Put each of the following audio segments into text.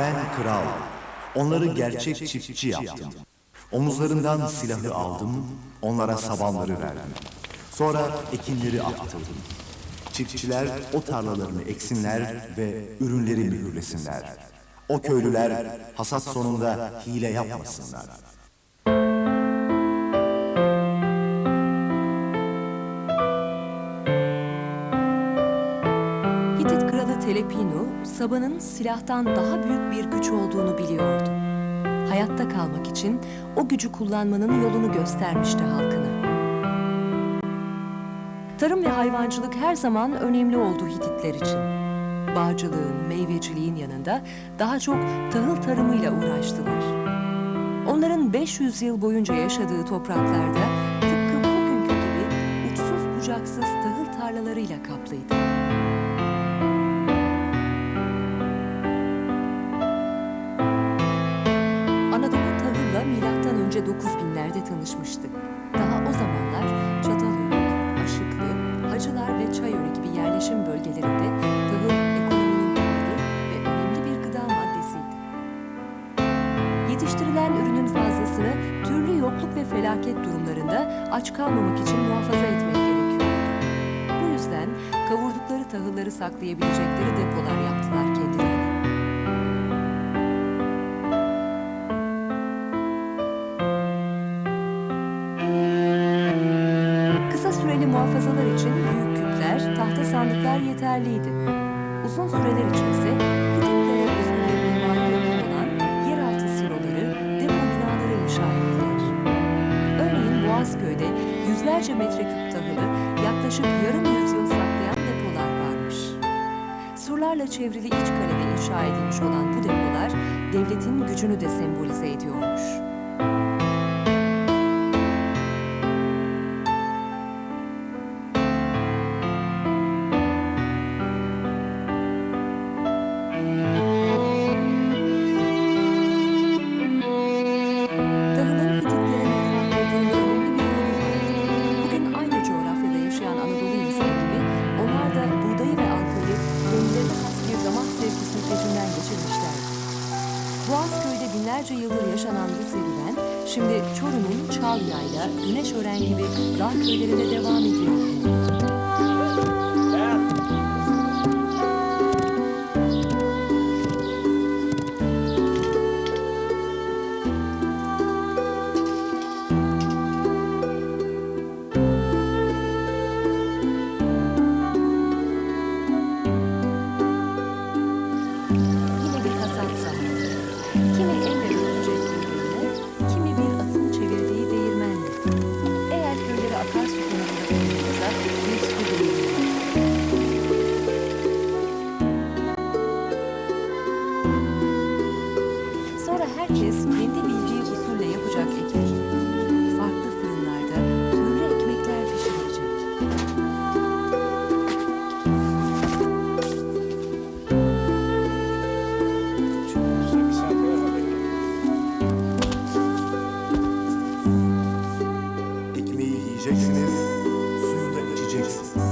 Ben kral. Onları gerçek çiftçi yaptım. Omuzlarından silahı aldım, onlara sabanları verdim. Sonra ekinleri attırdım. Çiftçiler o tarlalarını eksinler ve ürünleri mühürlesinler. O köylüler hasat sonunda hile yapmasınlar. Hitit kralı Telepinu, Saba'nın silahtan daha büyük bir güç olduğunu biliyordu. Hayatta kalmak için o gücü kullanmanın yolunu göstermişti halkına. Tarım ve hayvancılık her zaman önemli oldu Hititler için. Bağcılığın, meyveciliğin yanında daha çok tahıl tarımıyla uğraştılar. Onların 500 yıl boyunca yaşadığı topraklarda tıpkı bugünkü gibi uçsuz bucaksız tahıl tarlalarıyla kaplıydı. Önce 9000'lerde tanışmıştı. Daha o zamanlar Çatalhöyük, Aşıklı, Hacılar ve Çayönü gibi yerleşim bölgelerinde tahıl ekonominin temeli ve önemli bir gıda maddesiydi. Yetiştirilen ürünün fazlasını türlü yokluk ve felaket durumlarında aç kalmamak için muhafaza etmek gerekiyordu. Bu yüzden kavurdukları tahılları saklayabilecekleri depolar yaptılar kendilerine. Yeterliydi. Uzun süreler içinse Hititlere özgü bir mimari yapı olan yeraltı siloları, depo binaları inşa ettiler. Örneğin Boğazköy'de yüzlerce metreküp tahılı yaklaşık yarım yüzyıl saklayan depolar varmış. Surlarla çevrili iç kalede inşa edilmiş olan bu depolar devletin gücünü de sembolize ediyormuş. Thank you. vocês.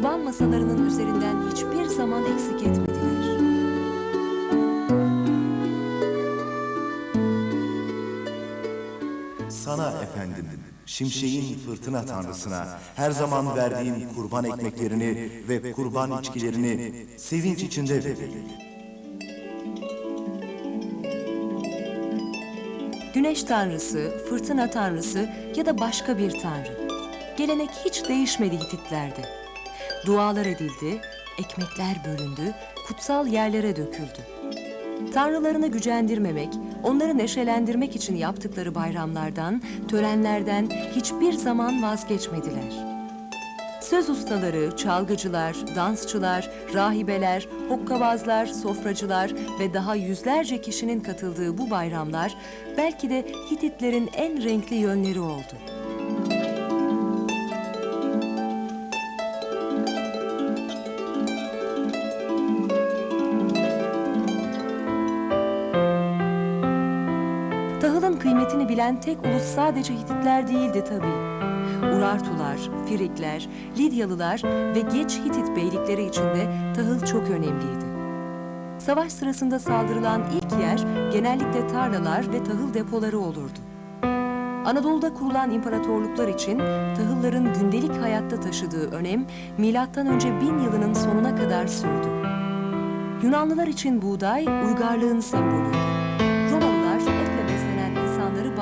Kurban masalarının üzerinden hiçbir zaman eksik etmediler. Sana efendim, şimşeğin fırtına tanrısına her zaman verdiğin kurban ekmeklerini ve kurban içkilerini sevinç içinde verelim. Güneş tanrısı, fırtına tanrısı ya da başka bir tanrı. Gelenek hiç değişmedi Hititlerde. Dualar edildi, ekmekler bölündü, kutsal yerlere döküldü. Tanrılarını gücendirmemek, onları neşelendirmek için yaptıkları bayramlardan, törenlerden hiçbir zaman vazgeçmediler. Söz ustaları, çalgıcılar, dansçılar, rahibeler, hokkabazlar, sofracılar ve daha yüzlerce kişinin katıldığı bu bayramlar belki de Hititlerin en renkli yönleri oldu. Bilen tek ulus sadece Hititler değildi tabii. Urartular, Firikler, Lidyalılar ve geç Hitit beylikleri içinde tahıl çok önemliydi. Savaş sırasında saldırılan ilk yer genellikle tarlalar ve tahıl depoları olurdu. Anadolu'da kurulan imparatorluklar için tahılların gündelik hayatta taşıdığı önem milattan önce bin yılının sonuna kadar sürdü. Yunanlılar için buğday uygarlığın sembolüydü.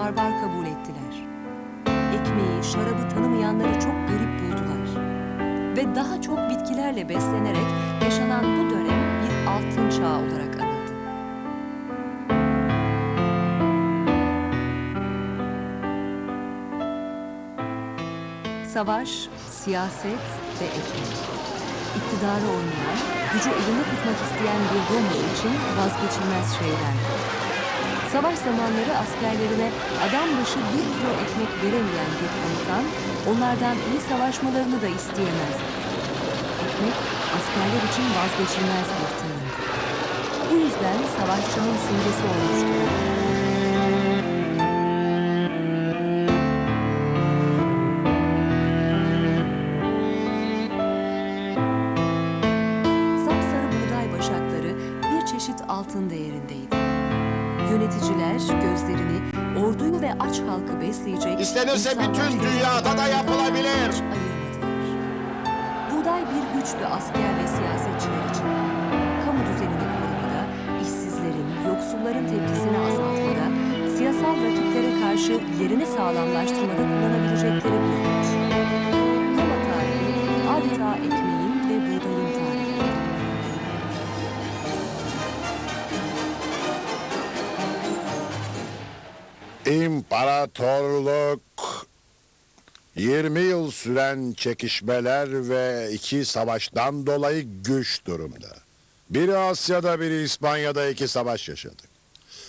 Barbar kabul ettiler. Ekmeği, şarabı tanımayanları çok garip buldular. Ve daha çok bitkilerle beslenerek yaşanan bu dönem bir altın çağı olarak anıldı. Savaş, siyaset ve ekmek. İktidarı oynayan, gücü elinde tutmak isteyen bir Romalı için vazgeçilmez şeylerdi. Savaş zamanları askerlerine adam başı bir kilo ekmek veremeyen bir komutan, onlardan iyi savaşmalarını da isteyemezdi. Ekmek, askerler için vazgeçilmez bir tahıldı. Bu yüzden savaşçının simgesi olmuştu. Ve aç halkı besleyecek... İstenirse bütün dünyada da yapılabilir. Buğday bir güçtü asker ve siyasetçiler için. Kamu düzenini korumada, işsizlerin, yoksulların tepkisini azaltmada, siyasal rakiplere karşı yerini sağlamlaştırmada kullanabilecekleri bir güç. İmparatorluk 20 yıl süren çekişmeler ve iki savaştan dolayı güç durumda. Biri Asya'da biri İspanya'da iki savaş yaşadık.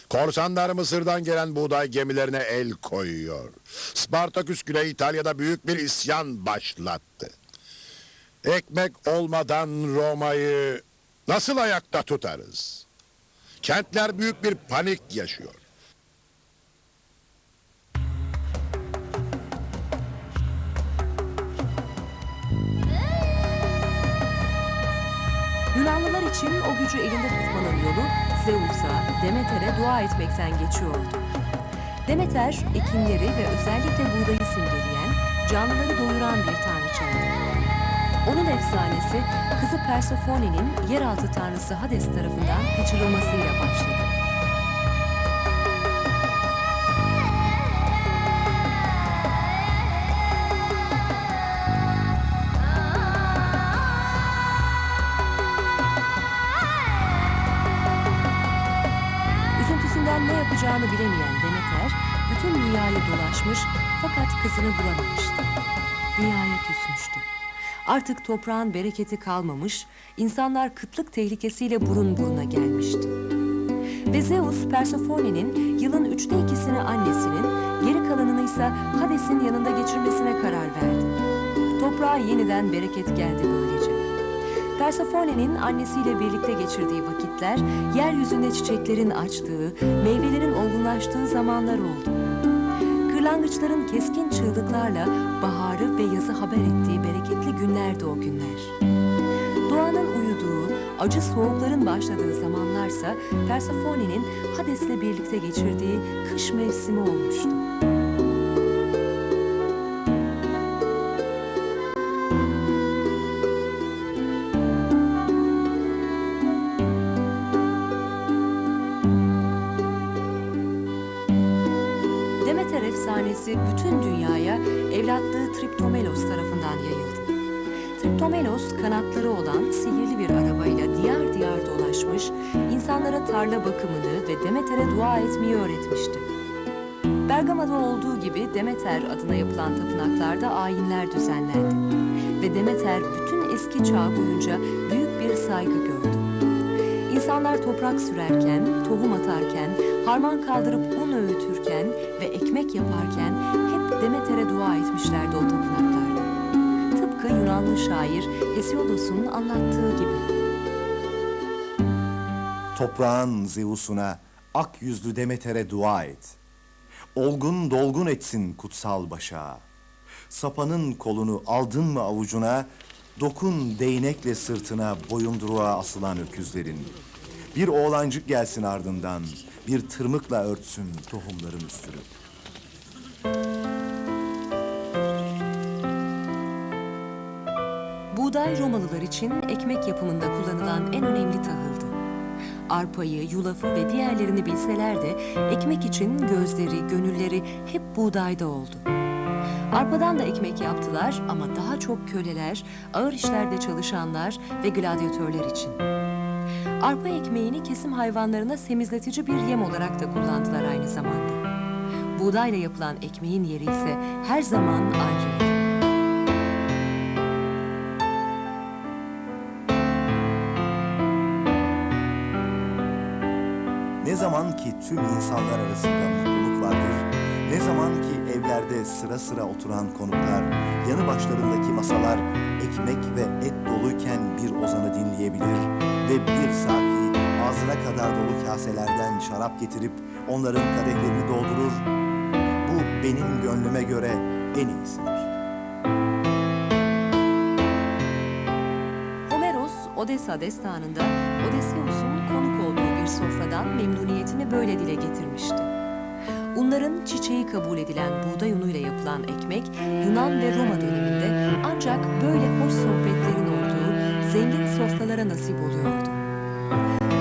Korsanlar Mısır'dan gelen buğday gemilerine el koyuyor. Spartaküs Güney İtalya'da büyük bir isyan başlattı. Ekmek olmadan Roma'yı nasıl ayakta tutarız? Kentler büyük bir panik yaşıyor. İçin o gücü elinde tutmanın yolu Zeus'a, Demeter'e dua etmekten geçiyordu. Demeter, ekinleri ve özellikle buğdayı simgeleyen, canlıları doyuran bir tanrıçaydı. Onun efsanesi, kızı Persephone'nin yeraltı tanrısı Hades tarafından kaçırılmasıyla başladı. Dolaşmış fakat kızını bulamamıştı. Dünyaya küsmüştü. Artık toprağın bereketi kalmamış, insanlar kıtlık tehlikesiyle burun buruna gelmişti. Ve Zeus, Persephone'nin yılın üçte ikisini annesinin, geri kalanını ise Hades'in yanında geçirmesine karar verdi. Toprağa yeniden bereket geldi böylece. Persephone'nin annesiyle birlikte geçirdiği vakitler, yeryüzünde çiçeklerin açtığı, meyvelerin olgunlaştığı zamanlar oldu. Kırlangıçların keskin çığlıklarla baharı ve yazı haber ettiği bereketli günlerdi o günler. Doğanın uyuduğu, acı soğukların başladığı zamanlarsa Persephone'nin Hades'le birlikte geçirdiği kış mevsimi olmuştu. Bütün dünyaya evlatlığı Triptomelos tarafından yayıldı. Triptomelos kanatları olan sihirli bir arabayla diyar diyar dolaşmış, insanlara tarla bakımını ve Demeter'e dua etmeyi öğretmişti. Bergama'da olduğu gibi Demeter adına yapılan tapınaklarda ayinler düzenlendi. Ve Demeter bütün eski çağ boyunca büyük bir saygı gördü. İnsanlar toprak sürerken, tohum atarken, harman kaldırıp öğütürken ve ekmek yaparken hep Demeter'e dua etmişlerdi o tapınaklarda. Tıpkı Yunanlı şair Hesiodos'un anlattığı gibi. Toprağın Zeus'una, ak yüzlü Demeter'e dua et. Olgun dolgun etsin kutsal başa. Sapanın kolunu aldın mı avucuna, dokun değnekle sırtına boyunduruğa asılan öküzlerin. Bir oğlancık gelsin ardından, bir tırmıkla örtsün tohumların üstünü. Buğday Romalılar için ekmek yapımında kullanılan en önemli tahıldı. Arpayı, yulafı ve diğerlerini bilseler de ekmek için gözleri, gönülleri hep buğdayda oldu. Arpadan da ekmek yaptılar ama daha çok köleler, ağır işlerde çalışanlar ve gladyatörler için. Arpa ekmeğini kesim hayvanlarına semizletici bir yem olarak da kullandılar aynı zamanda. Buğdayla yapılan ekmeğin yeri ise her zaman ayrıydı. Ne zaman ki tüm insanlar arasında mutluluk vardır, ne zaman ki evlerde sıra sıra oturan konuklar, yanı başlarındaki masalar ekmek ve et doluyken bir ozanı dinleyebilir ve bir saki ağzına kadar dolu kaselerden şarap getirip onların kadehlerini doldurur, bu benim gönlüme göre en iyisidir. Homeros, Odessa destanında Odysseus'un konuk olduğu bir sofradan memnuniyetini böyle dile getirmişti. Unların çiçeği kabul edilen buğday unuyla yapılan ekmek, Yunan ve Roma döneminde ancak böyle hoş sohbetlerin olduğu zengin sofralara nasip oluyordu.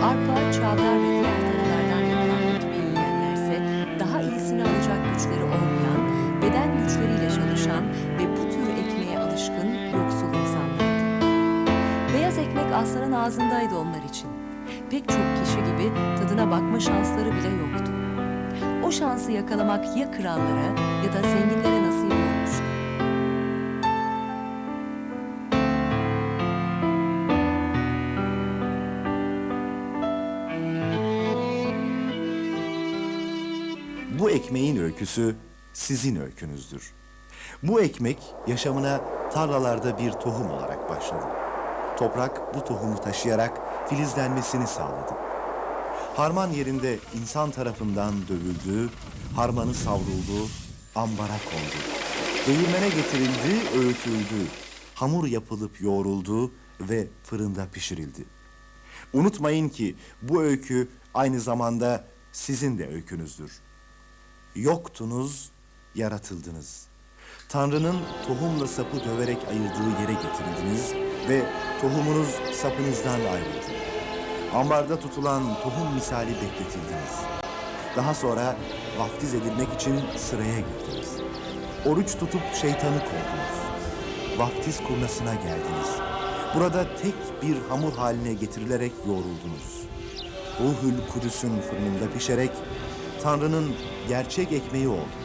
Arpa, çavdar ve diğer tarımlardan yapılan ekmeği yiyenlerse daha iyisini alacak güçleri olmayan, beden güçleriyle çalışan ve bu tür ekmeğe alışkın yoksul insanlardı. Beyaz ekmek aslanın ağzındaydı onlar için. Pek çok kişi gibi tadına bakma şansları bile yoktu. O şansı yakalamak ya krallara ya da zenginlere nasip olmuştu. Bu ekmeğin öyküsü sizin öykünüzdür. Bu ekmek yaşamına tarlalarda bir tohum olarak başladı. Toprak bu tohumu taşıyarak filizlenmesini sağladı. Harman yerinde insan tarafından dövüldü, harmanı savruldu, ambara kondu. Değirmene getirildi, öğütüldü. Hamur yapılıp yoğruldu ve fırında pişirildi. Unutmayın ki bu öykü aynı zamanda sizin de öykünüzdür. Yoktunuz, yaratıldınız. Tanrı'nın tohumla sapı döverek ayırdığı yere getirildiniz ve tohumunuz sapınızdan ayrıldı. Ambarda tutulan tohum misali bekletildiniz. Daha sonra vaftiz edilmek için sıraya girdiniz. Oruç tutup şeytanı kovdunuz. Vaftiz kurnasına geldiniz. Burada tek bir hamur haline getirilerek yoğruldunuz. Ruhül Kudüs'ün fırınında pişerek Tanrı'nın gerçek ekmeği oldunuz.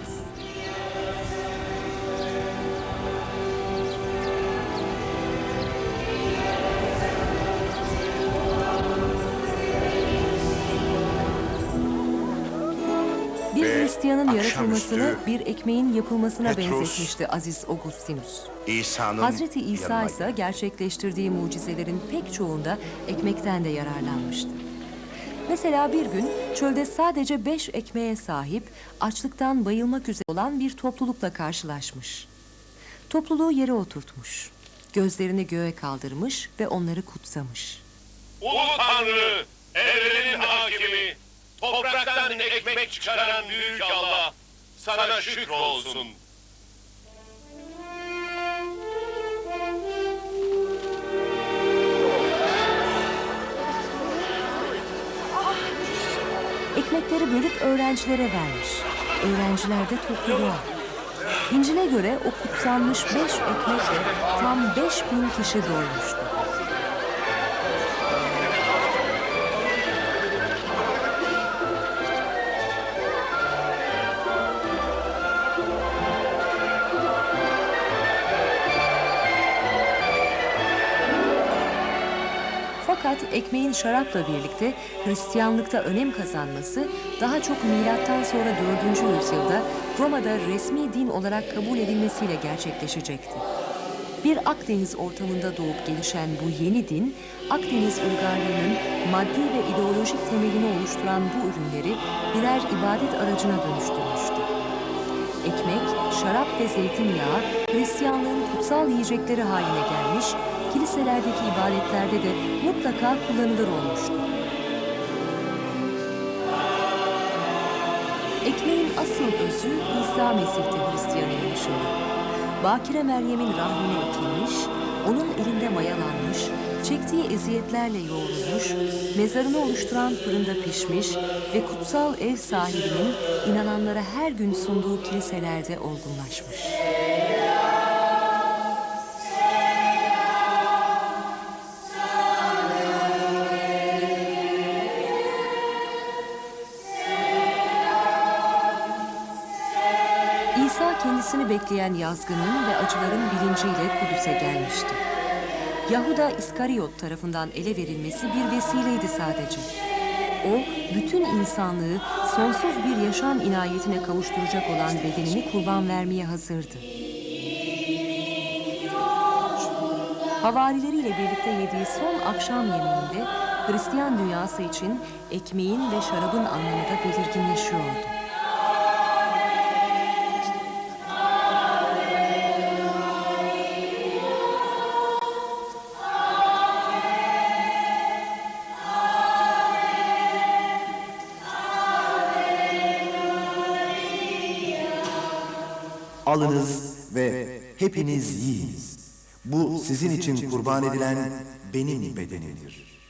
Hristiyanın yaratılmasını akşamüstü bir ekmeğin yapılmasına Petrus, benzetmişti Aziz Augustinus. Hazreti İsa ise gerçekleştirdiği mucizelerin pek çoğunda ekmekten de yararlanmıştı. Mesela bir gün çölde sadece beş ekmeğe sahip, açlıktan bayılmak üzere olan bir toplulukla karşılaşmış. Topluluğu yere oturtmuş, gözlerini göğe kaldırmış ve onları kutsamış. Ulu Tanrı, evrenin hakimi, topraktan ekmek çıkaran büyük Allah, sana şükür olsun. Ekmekleri bölüp öğrencilere vermiş. Öğrenciler de topluluğa. İncil'e göre o kutsanmış beş ekmekle tam beş bin kişi doymuştu. Ekmeğin şarapla birlikte Hristiyanlıkta önem kazanması daha çok milattan sonra 4. yüzyılda Roma'da resmi din olarak kabul edilmesiyle gerçekleşecekti. Bir Akdeniz ortamında doğup gelişen bu yeni din, Akdeniz uygarlığının maddi ve ideolojik temelini oluşturan bu ürünleri birer ibadet aracına dönüştürmüştü. Ekmek, şarap ve zeytinyağı Hristiyanlığın kutsal yiyecekleri haline gelmiş, kiliselerdeki ibadetlerde de mutlaka kullanılır olmuştu. Ekmeğin asıl özü İsa Mesih'ti Hristiyan inanışında. Bakire Meryem'in rahmine ekilmiş, onun elinde mayalanmış, çektiği eziyetlerle yoğrulmuş, mezarını oluşturan fırında pişmiş ve kutsal ev sahibinin inananlara her gün sunduğu kiliselerde olgunlaşmış. İsa kendisini bekleyen yazgının ve acıların bilinciyle Kudüs'e gelmişti. Yahuda İskariot tarafından ele verilmesi bir vesileydi sadece. O, bütün insanlığı sonsuz bir yaşam inayetine kavuşturacak olan bedenini kurban vermeye hazırdı. Havarileriyle birlikte yediği son akşam yemeğinde Hristiyan dünyası için ekmeğin ve şarabın anlamı da belirginleşiyordu. Alınız ve hepiniz yiyiniz. Bu sizin için kurban edilen benim bedenimdir.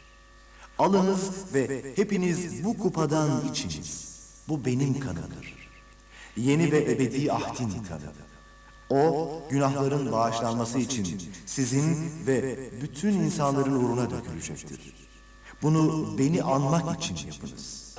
Alınız ve hepiniz bu kupadan içiniz. Bu benim kanımdır. Yeni ve ebedi ahdin kanı. O günahların bağışlanması için sizin ve bütün insanların uğruna dökülecektir. Bunu beni anmak için yapınız.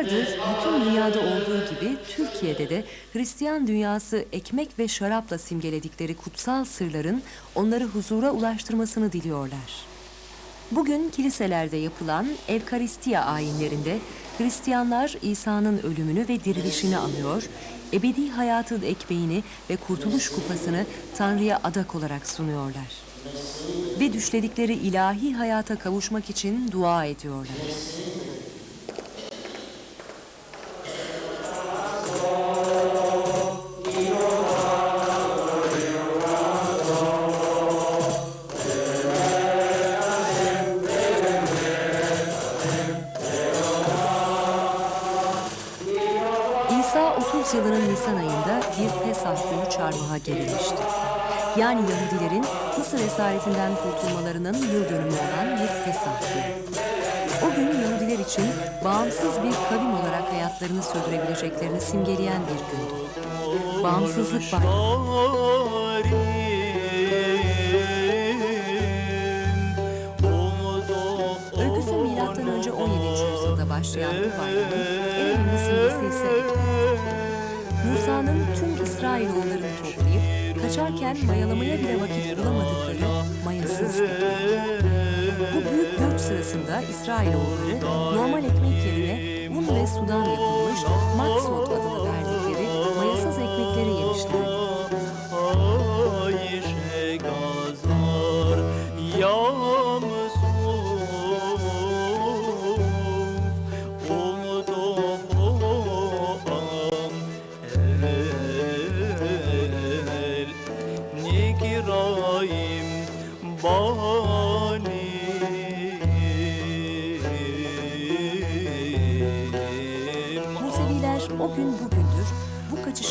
Yüzyıllardır bütün dünyada olduğu gibi Türkiye'de de Hristiyan dünyası ekmek ve şarapla simgeledikleri kutsal sırların onları huzura ulaştırmasını diliyorlar. Bugün kiliselerde yapılan Evkaristiya ayinlerinde Hristiyanlar İsa'nın ölümünü ve dirilişini anıyor, ebedi hayatın ekmeğini ve kurtuluş kupasını Tanrı'ya adak olarak sunuyorlar. Ve düşledikleri ilahi hayata kavuşmak için dua ediyorlar. Esaretinden kurtulmalarının yıl dönümü olan bir günü. O gün Yahudiler için bağımsız bir kavim olarak hayatlarını sürdürebileceklerini simgeleyen bir gündü. Bağımsızlık bayramı. Öyküsü milattan önce 17. yüzyılda başlayan bu bayramın en önemli simgesi ise ekmek. Musa'nın tüm İsrailoğullarını toplayıp kaçarken mayalamaya bile vakit bulamadıkları İsrailoğulları normal ekmek yerine un ve sudan yapılmış maksot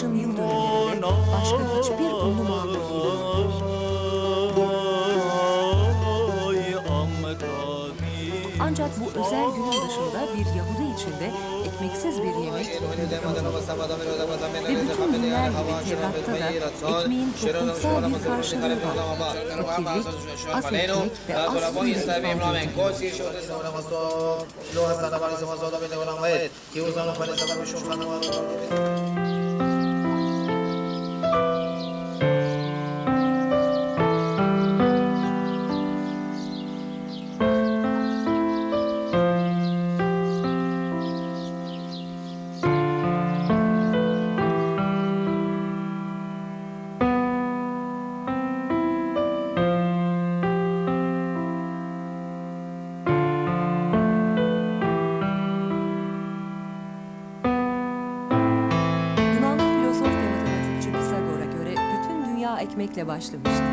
Barış'ın yıl dönümlerinde başka hiçbir ünlü muhabir. Ancak bu özel günün dışında bir Yahudi için de ekmeksiz bir yemek ve bütün dinler gibi Tevrat'ta da ekmeğin toplumsal bir karşılığı var. Fakirlik, az ekmek ve az suyla ifade edilir. Ekmekle başlamıştı.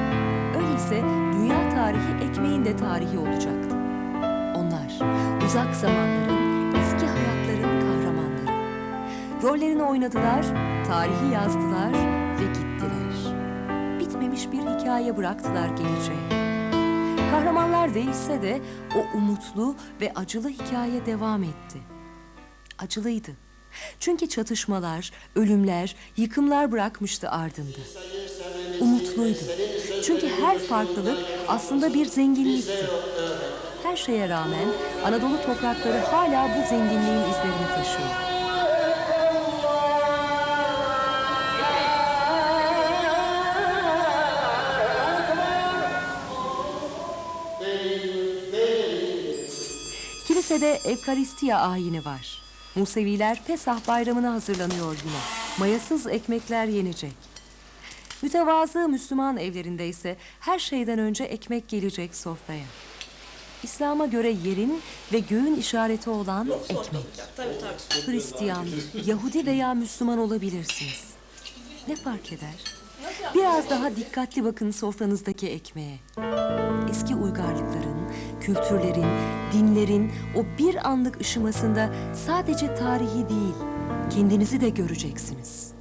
Öyleyse dünya tarihi ekmeğin de tarihi olacaktı. Onlar uzak zamanların, eski hayatların kahramanları. Rollerini oynadılar, tarihi yazdılar ve gittiler. Bitmemiş bir hikaye bıraktılar geleceğe. Kahramanlar değişse de o umutlu ve acılı hikaye devam etti. Acılıydı. Çünkü çatışmalar, ölümler, yıkımlar bırakmıştı ardında. Umutluydu. Çünkü her farklılık aslında bir zenginlikti. Her şeye rağmen Anadolu toprakları hala bu zenginliğin izlerini taşıyor. Kilisede Evkaristiya ayini var. Museviler Pesah bayramına hazırlanıyor yine. Mayasız ekmekler yenecek. Mütevazı Müslüman evlerinde ise her şeyden önce ekmek gelecek sofraya. İslam'a göre yerin ve göğün işareti olan ekmek. Hristiyan, Yahudi veya Müslüman olabilirsiniz. Ne fark eder? Biraz daha dikkatli bakın sofranızdaki ekmeğe. Eski uygarlıkların, kültürlerin, dinlerin o bir anlık ışımasında sadece tarihi değil, kendinizi de göreceksiniz.